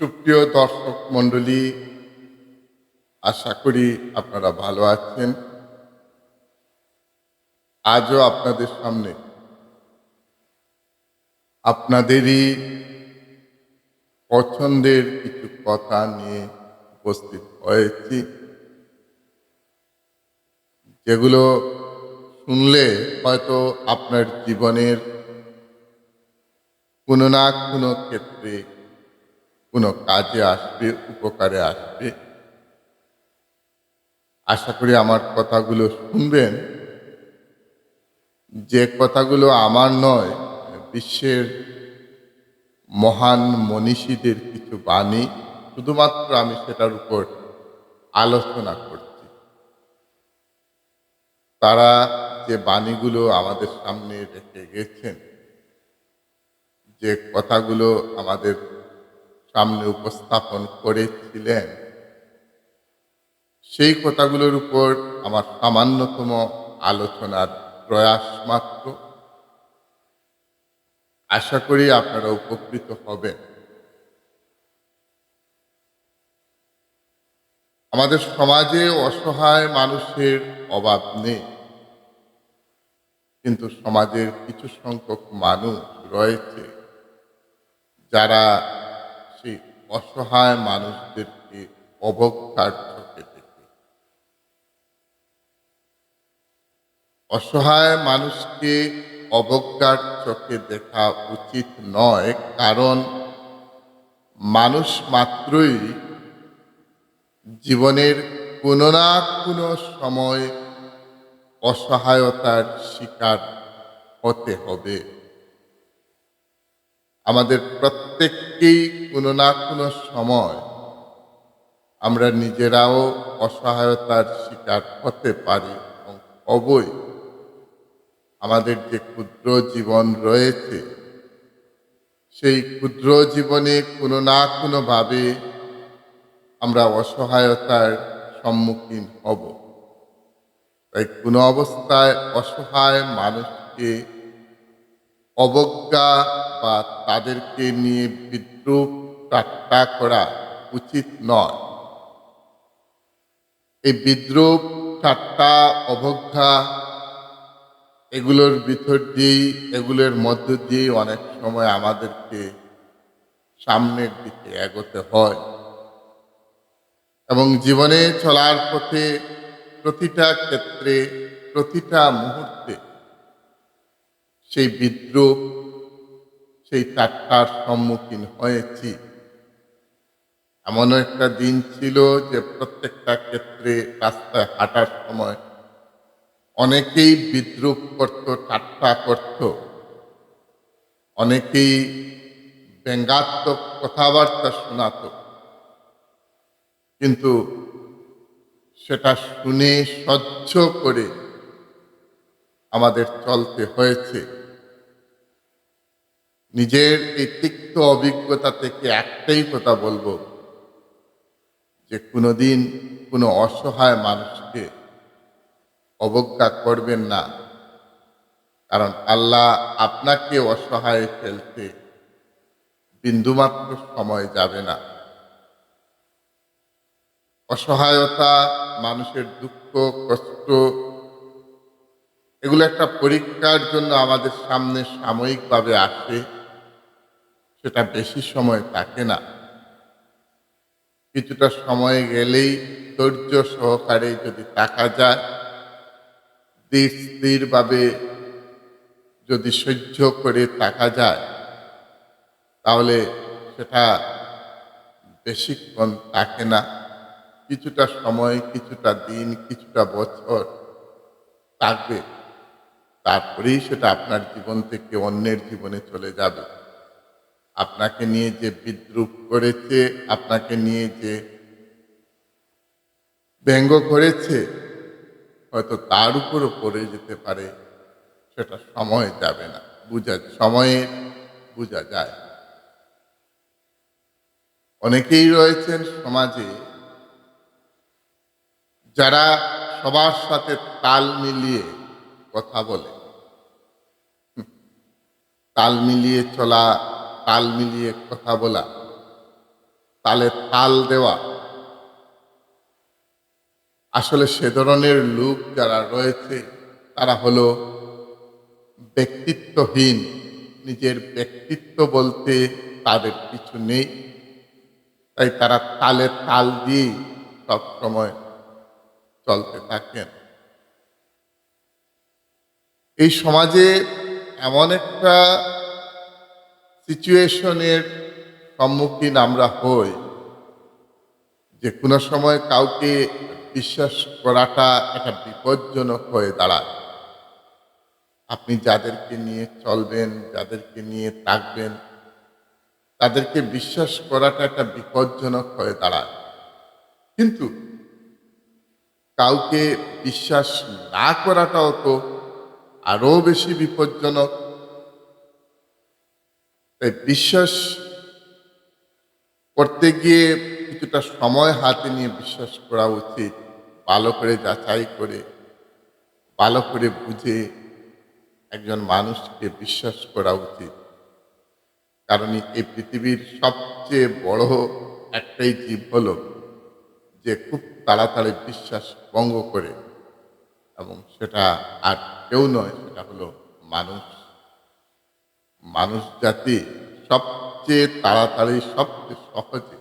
সুপ্রিয় দর্শক মণ্ডলী, আশা করি আপনারা ভালো আছেন। আজও আপনাদের সামনে আপনাদেরই পছন্দের কিছু কথা নিয়ে উপস্থিত হয়েছি। যেগুলো শুনলে হয়তো আপনার জীবনের কোনো না কোনো ক্ষেত্রে কোনো কাজে আসবে, উপকারে আসবে। আশা করি আমার কথাগুলো শুনবেন। যে কথাগুলো আমার নয়, বিশ্বের মহান মনীষীদের কিছু বাণী, শুধুমাত্র আমি সেটার উপর আলোচনা করছি। তারা যে বাণীগুলো আমাদের সামনে রেখে গেছেন, যে কথাগুলো আমাদের সামনে উপস্থাপন করেছিলেন। সেই কথাগুলোর উপর আমার সামান্যতম আলোচনার প্রয়াস মাত্র। আশা করি আপনারা উপকৃত হবেন। আমাদের সমাজে অসহায় মানুষের অভাব নেই। কিন্তু সমাজের কিছু সংখ্যক মানুষ রয়েছে যারা সেই অসহায় মানুষদেরকে চোখে দেখে অসহায় মানুষকে অবজ্ঞার চোখে দেখা উচিত নয়, কারণ মানুষ মাত্রই জীবনের কোনো না কোনো সময় অসহায়তার শিকার হতে হবে। আমাদের প্রত্যেককেই কোনো না কোনো সময় আমরা নিজেরাও অসহায়তার শিকার হতে পারি এবং হবই আমাদের যে ক্ষুদ্র জীবন রয়েছে, সেই ক্ষুদ্র জীবনে কোনো না কোনোভাবে আমরা অসহায়তার সম্মুখীন হব। তাই কোনো অবস্থায় অসহায় মানুষকে অবজ্ঞা বা তাদেরকে নিয়ে বিদ্রুপ ঠাট্টা করা উচিত নয়। এই বিদ্রুপ, ঠাট্টা, অবজ্ঞা এগুলোর ভিতর দিয়েই, এগুলোর মধ্য দিয়েই অনেক সময় আমাদেরকে সামনের দিকে এগোতে হয়। এবং জীবনে চলার পথে প্রতিটা ক্ষেত্রে, প্রতিটা মুহূর্তে সেই বিদ্রুপ সেই ঠাট্টার সম্মুখীন হয়েছি। এমন একটা দিন ছিল যে প্রত্যেকটা ক্ষেত্রে রাস্তায় হাঁটার সময় অনেকেই বিদ্রুপ করত, ঠাট্টা করত। অনেকেই ব্যঙ্গাত্মক কথাবার্তা শোনাত। কিন্তু সেটা শুনে সহ্য করে আমাদের চলতে হয়েছে। নিজের এই তিক্ত অভিজ্ঞতা থেকে একটাই কথা বলব, যে কোনোদিন কোনো অসহায় মানুষকে অবজ্ঞা করবেন না। কারণ আল্লাহ আপনাকে অসহায় ফেলতে বিন্দুমাত্র সময় যাবে না। অসহায়তা মানুষের দুঃখ, কষ্ট এগুলো একটা পরীক্ষার জন্য আমাদের সামনে সাময়িকভাবে আসে, সেটা বেশি সময় থাকে না। কিছুটা সময় গেলেই ধৈর্য সহকারে যদি টাকা যায় ধীর স্থিরভাবে যদি সহ্য করে থাকা যায়, তাহলে সেটা বেশিক্ষণ থাকে না। কিছুটা সময়, কিছুটা দিন, কিছুটা বছর থাকবে। তারপরেই সেটা আপনার জীবন থেকে অন্যের জীবনে চলে যাবে। আপনাকে নিয়ে যে বিদ্রুপ করেছে, আপনাকে নিয়ে যে ব্যঙ্গ করেছে, হয়তো তার উপরও পড়ে যেতে পারে, সেটা সময় যাবে না। বুঝা, সময়ে বোঝা যায়। অনেকেই রয়েছেন সমাজে যারা সবার সাথে তাল মিলিয়ে কথা বলে। তাল মিলিয়ে চলা, তাল মিলিয়ে কথা বলা, তালে তাল দেওয়া। আসলে সে ধরনের লোক যারা রয়েছে, তারা হলো ব্যক্তিত্বহীন। নিজের ব্যক্তিত্ব বলতে তাদের কিছু নেই। তাই তারা তালে তাল দিয়ে সবসময় চলতে থাকেন। এই সমাজে এমন একটা সিচুয়েশনের সম্মুখীন আমরা হই যে কোনো সময় কাউকে বিশ্বাস করাটা একটা বিপজ্জনক হয়ে দাঁড়ায়। আপনি যাদেরকে নিয়ে চলবেন, যাদেরকে নিয়ে থাকবেন, তাদেরকে বিশ্বাস করাটা একটা বিপজ্জনক হয়ে দাঁড়ায়। কিন্তু কাউকে বিশ্বাস না করাটাও তো আরও বেশি বিপজ্জনক। তাই বিশ্বাস করতে গিয়ে কিছুটা সময় হাতে নিয়ে বিশ্বাস করা উচিত। ভালো করে যাচাই করে, ভালো করে বুঝে একজন মানুষকে বিশ্বাস করা উচিত। কারণ এই পৃথিবীর সবচেয়ে বড় একটাই জীব হলো যে খুব তাড়াতাড়ি বিশ্বাস ভঙ্গ করে। এবং সেটা আর কেউ নয়, সেটা হলো মানুষ। মানুষ জাতি সবচেয়ে তাড়াতাড়ি, সবচেয়ে সহজে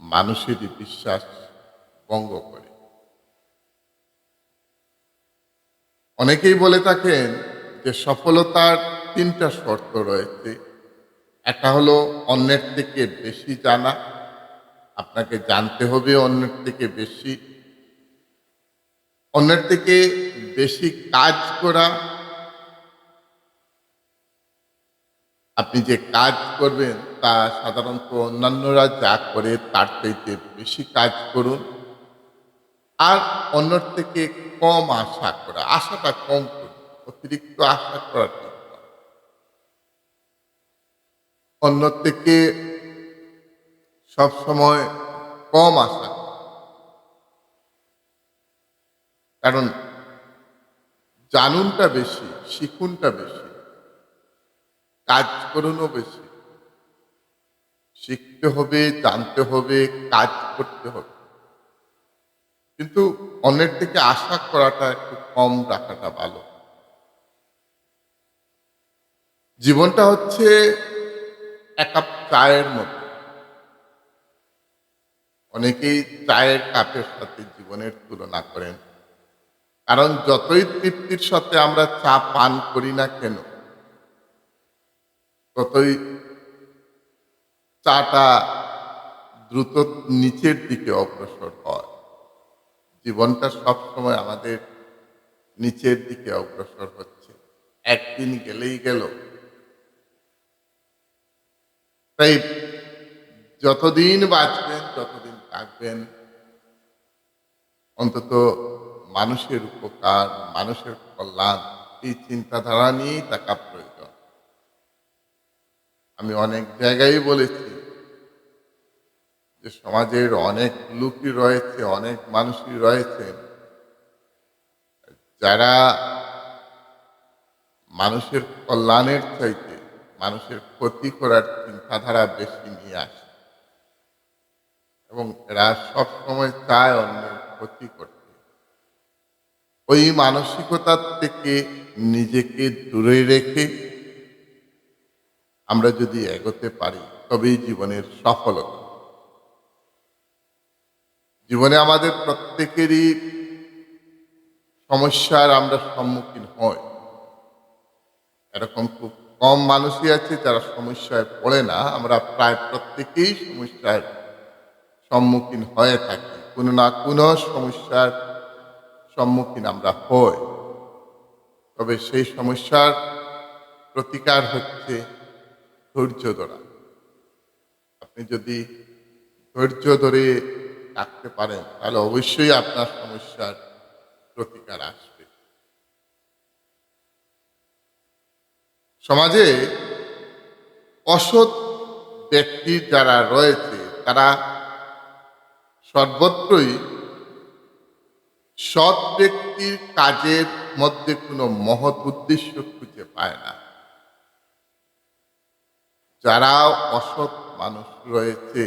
মানুষেরই বিশ্বাস ভঙ্গ করে। অনেকেই বলে থাকেন যে সফলতার তিনটা শর্ত রয়েছে। একটা হলো অন্যের থেকে বেশি জানা, আপনাকে জানতে হবে অন্যের থেকে বেশি। অন্যের থেকে বেশি কাজ করা আপনি যে কাজ করবেন, তা সাধারণত অন্যান্যরা যা করে তার চাইতে বেশি কাজ করুন আর অন্যর থেকে কম আশা করা, আশাটা কম করুন, অতিরিক্ত আশা করা ঠিক নয়। অন্যর থেকে সবসময় কম আশা করা। কারণ জানুনটা বেশি, শিখুনটা বেশি, কাজ করুনও বেশি। শিখতে হবে, জানতে হবে, কাজ করতে হবে। কিন্তু অন্যের থেকে আশা করাটা একটু কম রাখাটা ভালো। জীবনটা হচ্ছে এক কাপ চায়ের মতো। অনেকেই চায়ের কাপের সাথে জীবনের তুলনা করেন। কারণ যতই তৃপ্তির সাথে আমরা চা পান করি না কেন, ততই চাটা দ্রুত নিচের দিকে অগ্রসর হয়। জীবনটা সবসময় আমাদের নিচের দিকে অগ্রসর হচ্ছে। একদিন গেলেই গেল। তাই যতদিন বাঁচবেন ততদিন থাকবেন, অন্তত মানুষের উপকার, মানুষের কল্যাণ, এই চিন্তাধারা নিয়েই থাকা প্রয়োজন। আমি অনেক জায়গায় বলেছি যে সমাজের অনেক লোকই রয়েছে, অনেক মানুষই রয়েছে, যারা মানুষের কল্যাণের চাইতে, মানুষের ক্ষতি করার চিন্তাধারা বেশি নিয়ে আসে। এবং এরা সবসময় চায় অন্যের ক্ষতি করতে। ওই মানসিকতার থেকে নিজেকে দূরে রেখে আমরা যদি এগোতে পারি, তবেই জীবনের সফলতা। জীবনে আমাদের প্রত্যেকেরই সমস্যার আমরা সম্মুখীন হই। এরকম খুব কম মানুষই আছে যারা সমস্যায় পড়ে না। আমরা প্রায় প্রত্যেকেই সমস্যার সম্মুখীন হয়ে থাকি। কোনো না কোনো সমস্যার সম্মুখীন আমরা হই। তবে সেই সমস্যার প্রতিকার হচ্ছে ধৈর্য ধরা। আপনি যদি ধৈর্য ধরে থাকতে পারেন, তাহলে অবশ্যই আপনার সমস্যার প্রতিকার আসবে। সমাজে অসৎ ব্যক্তি যারা রয়েছে, তারা সর্বত্রই সৎ ব্যক্তির কাজের মধ্যে কোনো মহৎ উদ্দেশ্য খুঁজে পায় না। যারা অসৎ মানুষ রয়েছে,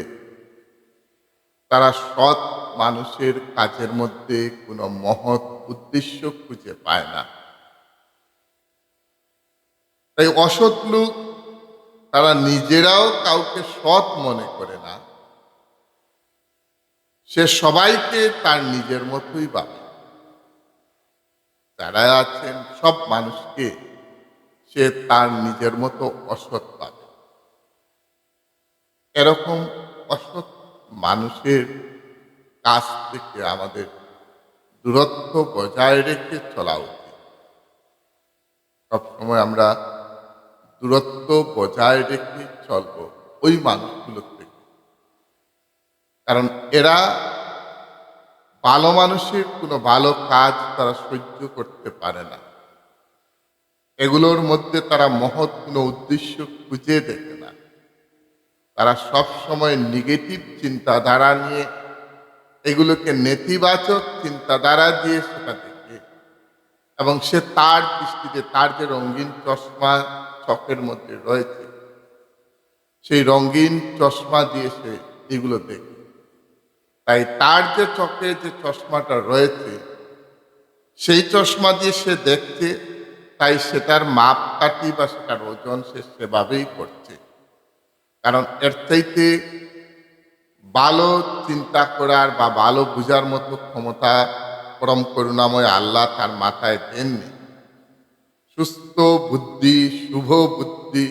তারা সৎ মানুষের কাজের মধ্যে কোনো মহৎ উদ্দেশ্য খুঁজে পায় না। তাই অসৎ লোক, তারা নিজেরাও কাউকে সৎ মনে করে না। সে সবাইকে তার নিজের মতোই ভাবে। যারা আছেন সব মানুষকে, সে তার নিজের মতো অসৎ পাবে। এরকম অসৎ মানুষের কাছ থেকে আমাদের দূরত্ব বজায় রেখে চলা উচিত। সবসময় আমরা দূরত্ব বজায় রেখে চলব ওই মানুষগুলোর থেকে। কারণ এরা ভালো মানুষের কোনো ভালো কাজ তারা সহ্য করতে পারে না। এগুলোর মধ্যে তারা মহৎ কোনো উদ্দেশ্য খুঁজে দেখে না। তারা সব সময় নেগেটিভ চিন্তাধারা নিয়ে, এগুলোকে নেতিবাচক চিন্তাধারা দিয়ে সেটা দেখে এবং সে তার দৃষ্টিতে তার যে রঙিন চশমা চকের মধ্যে রয়েছে, সেই রঙিন চশমা দিয়ে সে এগুলো দেখে। তাই তার যে চোখে যে চশমাটা রয়েছে, সেই চশমা দিয়ে সে দেখছে, তাই সেটার মাপকাঠি বা সেটার ওজন সে সেভাবেই করছে। কারণ এর চাইতে ভালো চিন্তা করার বা ভালো বুঝার মতো ক্ষমতা পরম করুণাময় আল্লাহ তার মাথায় দেননি। সুস্থ বুদ্ধি, শুভ বুদ্ধি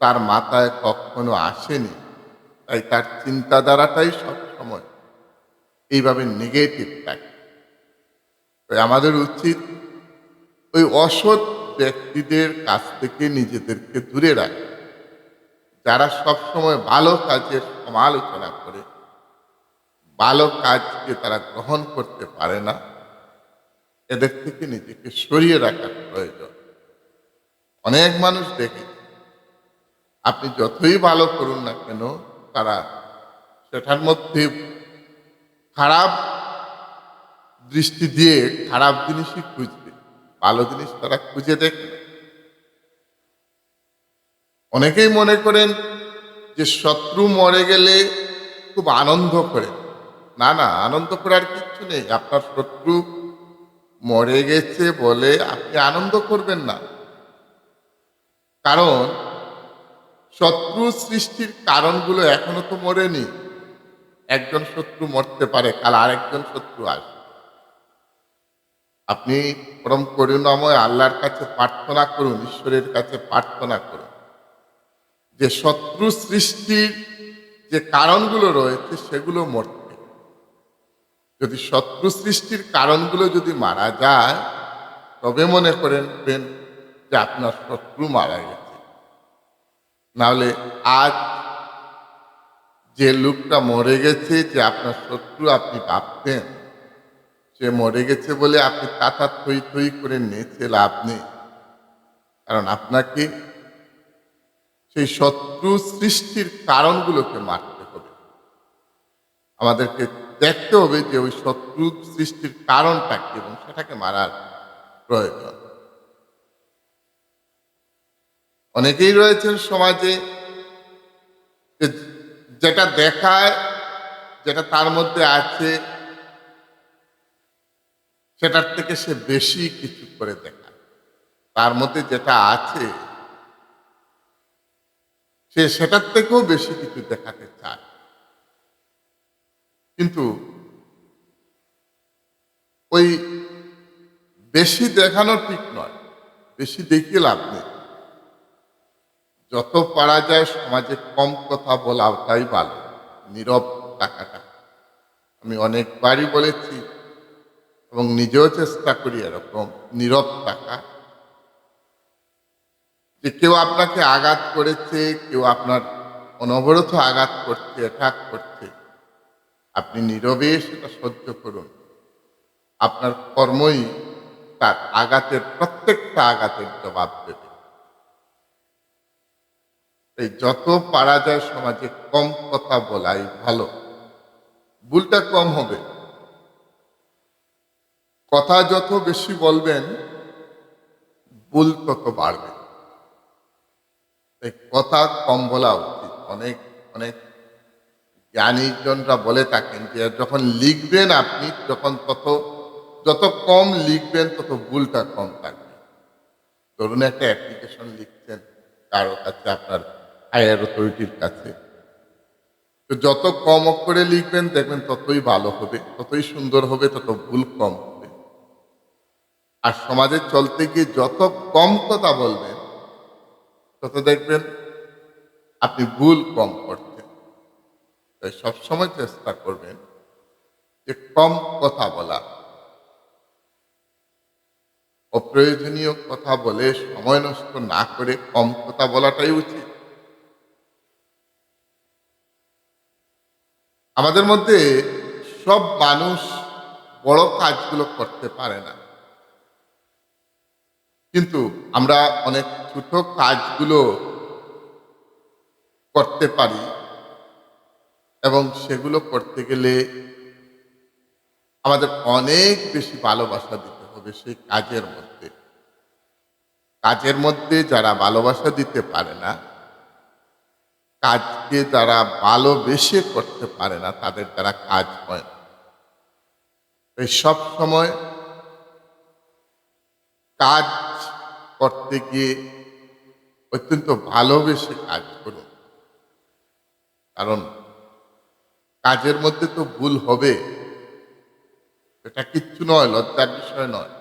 তার মাথায় কখনো আসেনি। তাই তার চিন্তাধারাটাই সবসময় এইভাবে নেগেটিভ থাকে আমাদের উচিত ওই অসৎ ব্যক্তিদের কাছ থেকে নিজেদেরকে দূরে রাখা। যারা সবসময় ভালো কাজের সমালোচনা করে, ভালো কাজকে তারা গ্রহণ করতে পারে না, এদের থেকে নিজেকে সরিয়ে রাখার প্রয়োজন। অনেক মানুষ দেখে, আপনি যতই ভালো করুন না কেন, তারা সেটার মধ্যে খারাপ দৃষ্টি দিয়ে খারাপ জিনিসই খুঁজবে, ভালো জিনিস তারা খুঁজে দেখে অনেকেই মনে করেন যে শত্রু মরে গেলে খুব আনন্দ করে। না না, আনন্দ করার কিচ্ছু নেই। আপনার শত্রু মরে গেছে বলে আপনি আনন্দ করবেন না। কারণ শত্রু সৃষ্টির কারণগুলো এখনও তো মরেনি। একজন শত্রু মরতে পারে, কাল আরেকজন শত্রু আসবে। আপনি পরম করুণাময় আল্লাহর কাছে প্রার্থনা করুন, ঈশ্বরের কাছে প্রার্থনা করুন। যে শত্রু সৃষ্টির যে কারণগুলো রয়েছে, সেগুলো মরতে। যদি শত্রু সৃষ্টির কারণগুলো যদি মারা যায়, তবে মনে করেন যে আপনার শত্রু মারা গেছে। নাহলে আজ যে লোকটা মরে গেছে যে আপনার শত্রু আপনি ভাবতেন, সে মরে গেছে বলে আপনি তাতা থই থই করে নেচে লাভ নেই। কারণ আপনাকে সেই শত্রু সৃষ্টির কারণগুলোকে মারতে হবে। আমাদেরকে দেখতে হবে যে ওই শত্রু সৃষ্টির কারণটা কি এবং সেটাকে মারার প্রয়োজন। অনেকেই রয়েছেন সমাজে যেটা দেখায়, যেটা তার মধ্যে আছে, সেটার থেকে সে বেশি কিছু করে দেখায়। তার মধ্যে যেটা আছে, সে সেটার থেকেও বেশি কিছু দেখাতে চায়। কিন্তু ওই বেশি দেখানো ঠিক নয়। বেশি দেখিয়ে লাভ নেই। যত পারা যায় সমাজে কম কথা বলা ওটাই ভালো, নীরব টাকাটা আমি অনেকবারই বলেছি, এবং নিজেও চেষ্টা করি এরকম নীরব টাকা যে কেউ আপনাকে আঘাত করেছে, কেউ আপনার অনবরত আঘাত করছে অ্যাটাক করছে, আপনি নীরবে সেটা সহ্য করুন। আপনার কর্মই তার আঘাতের, প্রত্যেকটা আঘাতের জবাব দেবে। এই যত পারা যায় সমাজে কম কথা বলাই ভালো। ভুলটা কম হবে। কথা যত বেশি বলবেন, ভুল তত বাড়বে। তাই কথা কম বলা উচিত। অনেক অনেক জ্ঞানীজনরা বলে থাকেন যে, যখন লিখবেন আপনি, যখন তত, যত কম লিখবেন, তত ভুলটা কম থাকবে। ধরুন একটা অ্যাপ্লিকেশন লিখছেন, কারও কাছে আপনার হায়ার অথরিটির কাছে। তো যত কম অক্ষরে লিখবেন, দেখবেন ততই ভালো হবে, ততই সুন্দর হবে, তত ভুল কম হবে। আর সমাজে চলতে গিয়ে যত কম কথা বলবেন, তত দেখবেন আপনি ভুল কম করছেন। তাই সবসময় চেষ্টা করবেন যে কম কথা বলা। অপ্রয়োজনীয় কথা বলে সময় নষ্ট না করে কম কথা বলাটাই উচিত। আমাদের মধ্যে সব মানুষ বড় কাজগুলো করতে পারে না। কিন্তু আমরা অনেক ছোট কাজগুলো করতে পারি এবং সেগুলো করতে গেলে আমাদের অনেক বেশি ভালোবাসা দিতে হবে সেই কাজের মধ্যে। কাজের মধ্যে যারা ভালোবাসা দিতে পারে না কাজকে যারা ভালোবেসে করতে পারে না, তাদের দ্বারা কাজ হয় না। এই সব সময় কাজ করতে গিয়ে অত্যন্ত ভালোবেসে কাজ করুন। কারণ কাজের মধ্যে তো ভুল হবে, এটা কিচ্ছু নয়, লজ্জার বিষয় নয়।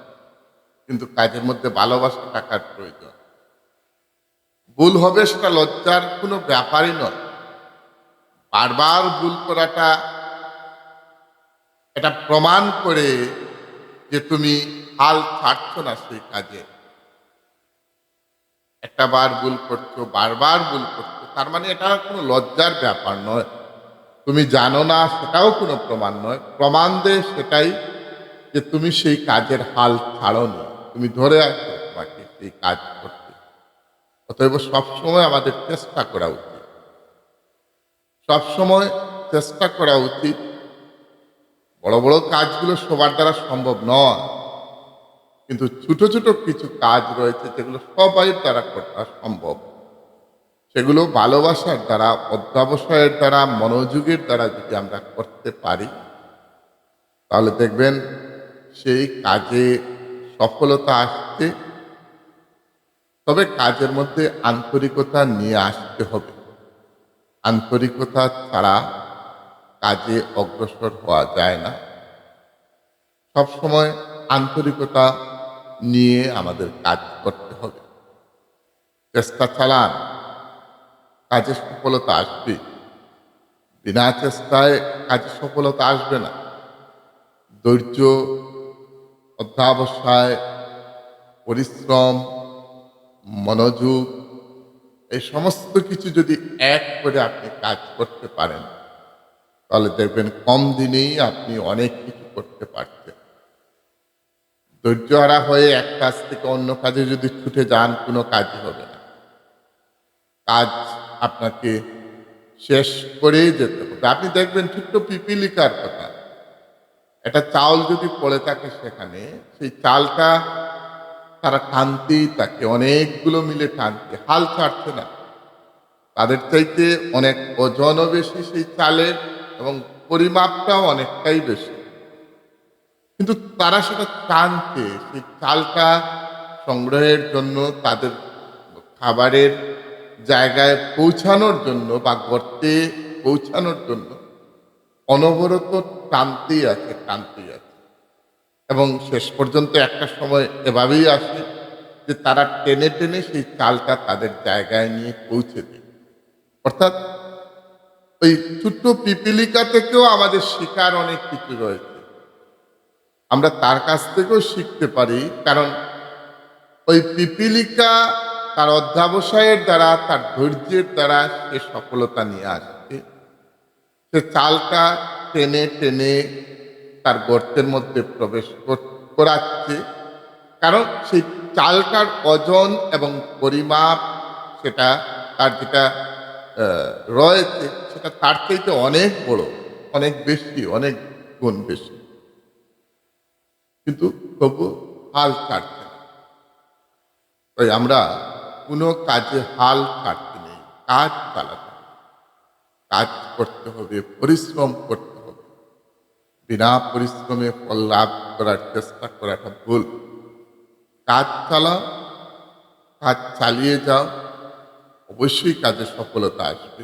কিন্তু কাজের মধ্যে ভালোবাসা টাকার প্রয়োজন। ভুল হবে সেটা লজ্জার কোনো ব্যাপারই নয়। বারবার ভুল করাটা এটা প্রমাণ করে যে তুমি হাল ছাড়ছো না সেই কাজে। একটা বার ভুল করছ, বারবার ভুল করছ, তার মানে এটা কোনো লজ্জার ব্যাপার নয়। তুমি জানো না, সেটাও কোনো প্রমাণ নয়। প্রমাণ দেয় সেটাই যে তুমি সেই কাজের হাল ছাড়নি। তুমি ধরে আছো তোমাকে সেই কাজ করতে। অতএব সবসময় আমাদের চেষ্টা করা উচিত। সবসময় চেষ্টা করা উচিত। বড় বড় কাজগুলো সবার দ্বারা সম্ভব নয়। কিন্তু ছোট ছোট কিছু কাজ রয়েছে যেগুলো সবাই দ্বারা করা সম্ভব। সেগুলো ভালোবাসার দ্বারা, অধ্যাবসায়ের দ্বারা, মনোযোগের দ্বারা যদি আমরা করতে পারি, তাহলে দেখবেন সেই কাজে সফলতা আসছে। তবে কাজের মধ্যে আন্তরিকতা নিয়ে আসতে হবে। আন্তরিকতা ছাড়া কাজে অগ্রসর হওয়া যায় না। সব সময় আন্তরিকতা নিয়ে আমাদের কাজ করতে হবে। চেষ্টা চালান। কাজে সফলতা আসবে। বিনা চেষ্টায় কাজে সফলতা আসবে না। ধৈর্য, অধ্যাবসায়, পরিশ্রম মনোযোগ, এই সমস্ত কিছু যদি এক করে আপনি কাজ করতে পারেন, তাহলে দেখবেন কম দিনেই আপনি অনেক কিছু করতে পারছেন। ধৈর্যহারা হয়ে এক কাজ থেকে অন্য কাজে যদি ছুটে যান, কোনো কাজই হবে না। কাজ আপনাকে শেষ করেই যেতে হবে। আপনি দেখবেন ছোট্ট পিপিলিকার কথা, একটা চাউল যদি পড়ে থাকে সেখানে, সেই চালটা তারা টানতেই থাকে অনেকগুলো মিলে টানতে হাল ছাড়ছে না। তাদের চাইতে অনেক ওজনও বেশি সেই চালের এবং পরিমাপটাও অনেকটাই বেশি। কিন্তু তারা সেটা টানতে সেই চালটা সংগ্রহের জন্য, তাদের খাবারের জায়গায় পৌঁছানোর জন্য বা গর্তে পৌঁছানোর জন্য অনবরত টানতেই আছে টানতেই আছে। এবং শেষ পর্যন্ত একটা সময় এভাবেই আসে যে তারা টেনে টেনে সেই চালটা তাদের জায়গায় নিয়ে পৌঁছে দেয়। অর্থাৎ ওই ছোট্ট পিপিলিকা থেকেও আমাদের শিকার অনেক কিছু রয়েছে। আমরা তার কাছ থেকেও শিখতে পারি, কারণ ওই পিপিলিকা তার অধ্যাবসায়ের দ্বারা, তার ধৈর্যের দ্বারা সে সফলতা নিয়ে আসছে সে চালটা টেনে টেনে তার গর্তের মধ্যে প্রবেশ কর- করাচ্ছে। কারণ সেই চালটার ওজন এবং পরিমাপ সেটা, তার যেটা রয়েছে, সেটা তার চাইতে অনেক বড়, অনেক বেশি, অনেক গুণ বেশি। কিন্তু তবু হাল ছাড়ছে তাই আমরা কোনো কাজে হাল ছাড়তে নেই, কাজ চালাতে কাজ করতে হবে, পরিশ্রম করতে বিনা পরিশ্রমে ফল লাভ করার চেষ্টা করাটা ভুল। কাজ চালাও, কাজ চালিয়ে যাও, অবশ্যই কাজে সফলতা আসবে।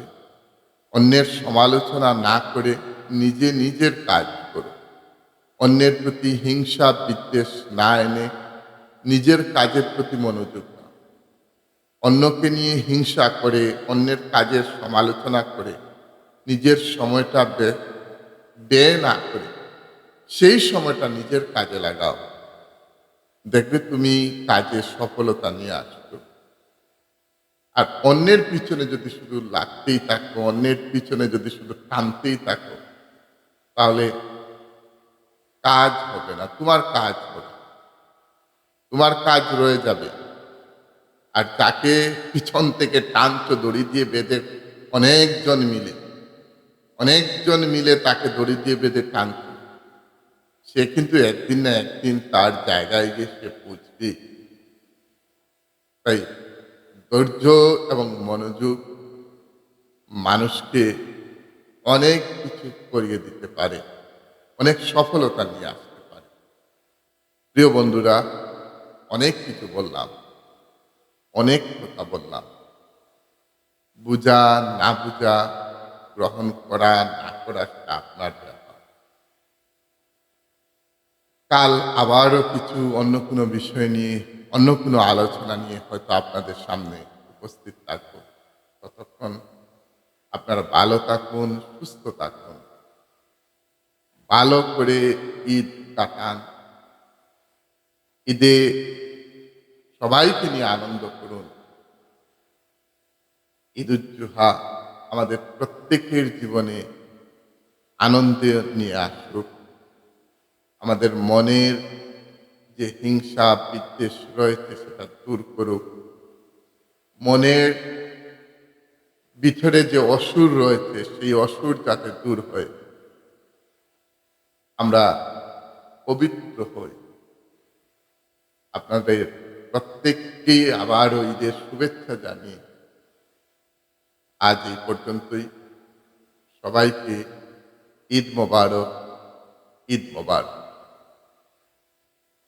অন্যের সমালোচনা না করে নিজে নিজের কাজ করো। অন্যের প্রতি হিংসা, বিদ্বেষ না এনে নিজের কাজের প্রতি মনোযোগ দাও। অন্যকে নিয়ে হিংসা করে, অন্যের কাজের সমালোচনা করে, নিজের সময়টা ব্যয় না করে সেই সময়টা নিজের কাজে লাগাও। দেখবে তুমি কাজে সফলতা নিয়ে আসবে আর অন্যের পিছনে যদি শুধু লাগতেই থাকো, অন্যের পিছনে যদি শুধু টানতেই থাকো, তাহলে কাজ হবে না, তোমার কাজ হবে। তোমার কাজ রয়ে যাবে। আর তাকে পিছন থেকে টানছো, দড়ি দিয়ে বেঁধে অনেকজন মিলে অনেকজন মিলে তাকে দড়ি দিয়ে বেঁধে টানছো। সে কিন্তু একদিন না একদিন তার জায়গায় গিয়ে সে পৌঁছবে। তাই ধৈর্য এবং মনোযোগ মানুষকে অনেক কিছু করিয়ে দিতে পারে, অনেক সফলতা নিয়ে আসতে পারে। প্রিয় বন্ধুরা, অনেক কিছু বললাম, অনেক কথা বললাম। বুঝা, না বুঝা, গ্রহণ করা, না করা, সেটা আপনার কাল আবারও কিছু অন্য কোনো বিষয় নিয়ে, অন্য কোনো আলোচনা নিয়ে হয়তো আপনাদের সামনে উপস্থিত থাকব। ততক্ষণ আপনারা ভালো থাকুন, সুস্থ থাকুন। ভালো করে ঈদ কাটান। ঈদে সবাইকে নিয়ে আনন্দ করুন। ঈদ উজ্জোহা আমাদের প্রত্যেকের জীবনে আনন্দে নিয়ে আসুক। আমাদের মনের যে হিংসা, বিদ্বেষ রয়েছে সেটা দূর করুক। মনের ভিতরে যে অসুর রয়েছে, সেই অসুর যাতে দূর হয়। আমরা পবিত্র হই। আপনাদের প্রত্যেককেই আবারও ঈদের শুভেচ্ছা জানিয়ে আজ এই পর্যন্তই। সবাইকে ঈদ মোবারক ঈদ মোবারক।